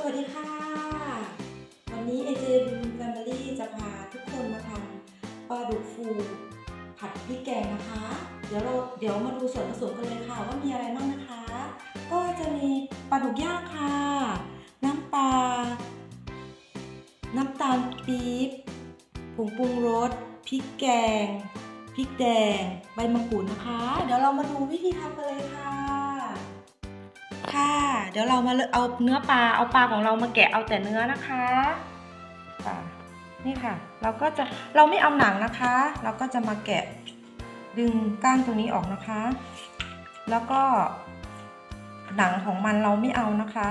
สวัสดีค่ะ วันนี้ AJ Family จะพาทุกคนมาทำปลาดุกฟู ผัดพริกแกงนะคะ เดี๋ยวเราเดี๋ยวมาดูส่วนผสมกันเลยค่ะ ว่ามีอะไรบ้างนะคะ ก็จะมีปลาดุกย่างค่ะ น้ำปลา น้ำตาลปี๊บผงปรุงรสพริกแกงพริกแดง ใบมะกรูดนะคะ เดี๋ยวเรามาดูวิธีทำกันเลยค่ะ ค่ะ เดี๋ยวเรามาเอาเนื้อปลา เอาปลาของเรามาแกะเอาแต่เนื้อนะคะค่ะนี่ค่ะ เราก็จะเราไม่เอาหนังนะคะ เราก็จะมาแกะดึงก้างตรงนี้ออกนะคะ แล้วก็หนังของมันเราไม่เอานะคะ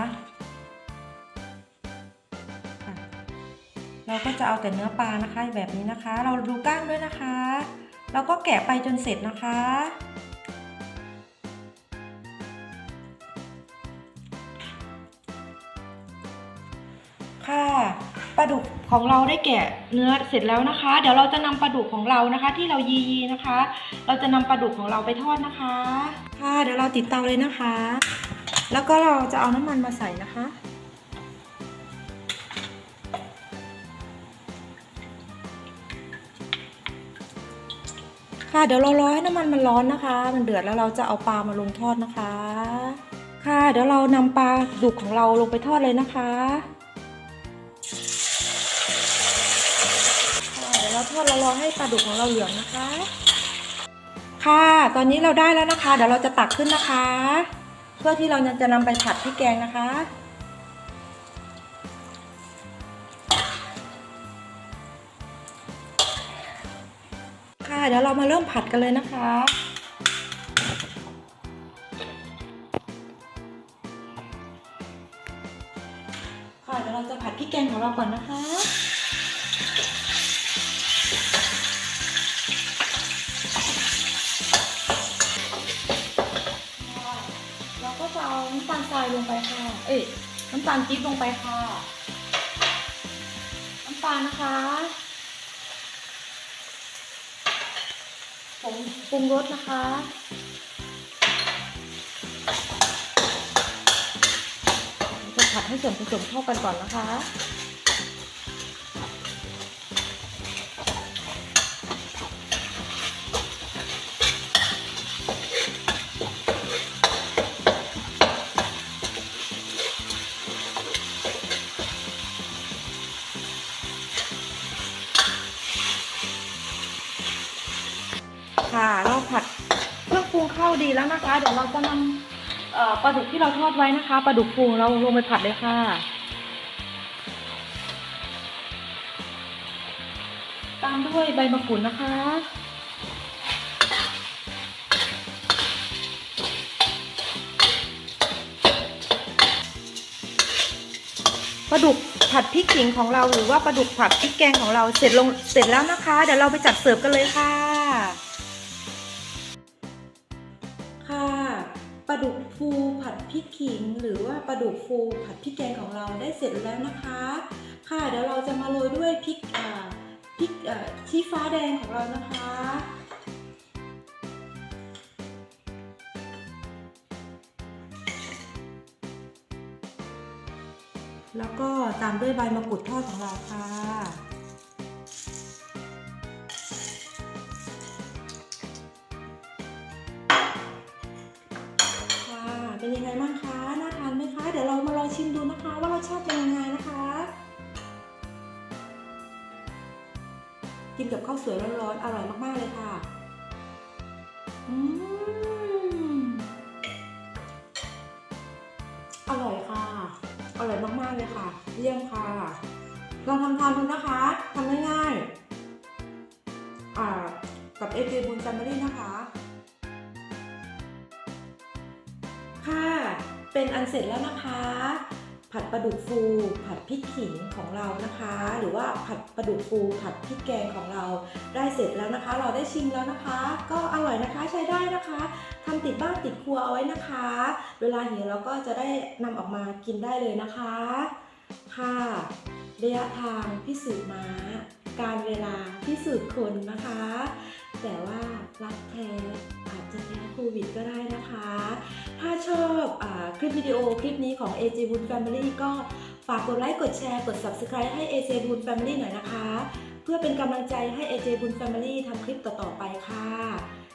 ค่ะเราก็จะเอาแต่เนื้อปลานะคะแบบนี้นะคะ เราดูก้างด้วยนะคะ เราก็แกะไปจนเสร็จนะคะ ค่ะปลาดุกของเราได้แกะเนื้อเสร็จแล้วนะคะ เดี๋ยวเราจะนำปลาดุกของเรานะคะ ที่เรายียีนะคะ เราจะนำปลาดุกของเราไปทอดนะคะ ค่ะ เดี๋ยวเราติดเตาเลยนะคะ แล้วก็เราจะเอาน้ำมันมาใส่นะคะ ค่ะเดี๋ยวเรารอให้น้ำมันมันร้อนนะคะ มันเดือดแล้วเราจะเอาปลามาลงทอดนะคะ ค่ะเดี๋ยวเรานำปลาดุกของเราลงไปทอดเลยนะคะ ทอดเรารอให้ปลาดุกของเราเหลืองนะคะ ค่ะ ตอนนี้เราได้แล้วนะคะ เดี๋ยวเราจะตักขึ้นนะคะ เพื่อที่เราจะนำไปผัดพริกแกงนะคะ ค่ะ เดี๋ยวเรามาเริ่มผัดกันเลยนะคะค่ะเดี๋ยวเราจะผัดพริกแกงของเราก่อนนะคะาก็จะเอาน้ำตาลทรายลงไปค่ะ เอ้ยน้ำตาลปี๊บลงไปค่ะ น้ำตาลนะคะผงปรุงรสนะคะจะผัดให้ส่วนผสมเข้ากันก่อนนะคะ ค่ะเราผัดเครื่องปรุงเข้าดีแล้วนะคะ เดี๋ยวเราจะนำปลาดุกที่เราทอดไว้นะคะปลาดุกปรุงเราลงไปผัดเลยค่ะตามด้วยใบมะกรูดนะคะปลาดุกผัดพริกขิงของเราหรือว่าปลาดุกผัดพริกแกงของเราเสร็จลงเสร็จแล้วนะคะ เดี๋ยวเราไปจัดเสิร์ฟกันเลยค่ะค่ะ ปลาดุกฟูผัดพริกขิง หรือว่าปลาดุกฟูผัดพริกแกงของเราได้เสร็จแล้วนะคะ ค่ะเดี๋ยวเราจะมาโรยด้วยพริกอ่าพริกอ่าชี้ฟ้าแดงของเรานะคะแล้วก็ตามด้วยใบมะกรูดทอดของเราค่ะ เป็นยังไงบ้างคะ น่าทานไหมคะ เดี๋ยวเรามาลองชิมดูนะคะ ว่ารสชาติเป็นยังไงนะคะ กินกับข้าวสวยร้อนๆ อร่อยมากๆเลยค่ะ อืม อร่อยค่ะ อร่อยมากๆเลยค่ะเยี่ยมค่ะ ลองทำทานดูนะคะทำง่ายๆ กับเอเจบุญจัมเบอรี่นะคะ เป็นอันเสร็จแล้วนะคะ ผัดปลาดุกฟู ผัดพริกขิงของเรานะคะ หรือว่าผัดปลาดุกฟู ผัดพริกแกงของเราได้เสร็จแล้วนะคะ เราได้ชิมแล้วนะคะ ก็อร่อยนะคะใช้ได้นะคะทำติดบ้านติดครัวเอาไว้นะคะ เวลาหิวเราก็จะได้นำออกมากินได้เลยนะคะ ค่ะระยะทางพิสูจน์ม้า การเวลาพิสูจน์คนนะคะ แต่ว่ารักแท้อาจจะแพ้โควิดก็ได้นะคะ ถ้าชอบอคลิปวิดีโอคลิปนี้ของ AJ Wood Family ก็ฝากกดไลค์กดแชร์กด Subscribe ให้ AJ Boon Family หน่อยนะคะ เพื่อเป็นกำลังใจให้ AJ Boon Family ทำคลิปต่อ ๆ ไปค่ะ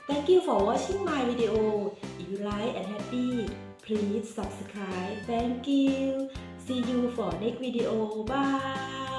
Thank you for watching my video. If you like and happy, please subscribe. Thank you. See you for next video. Bye.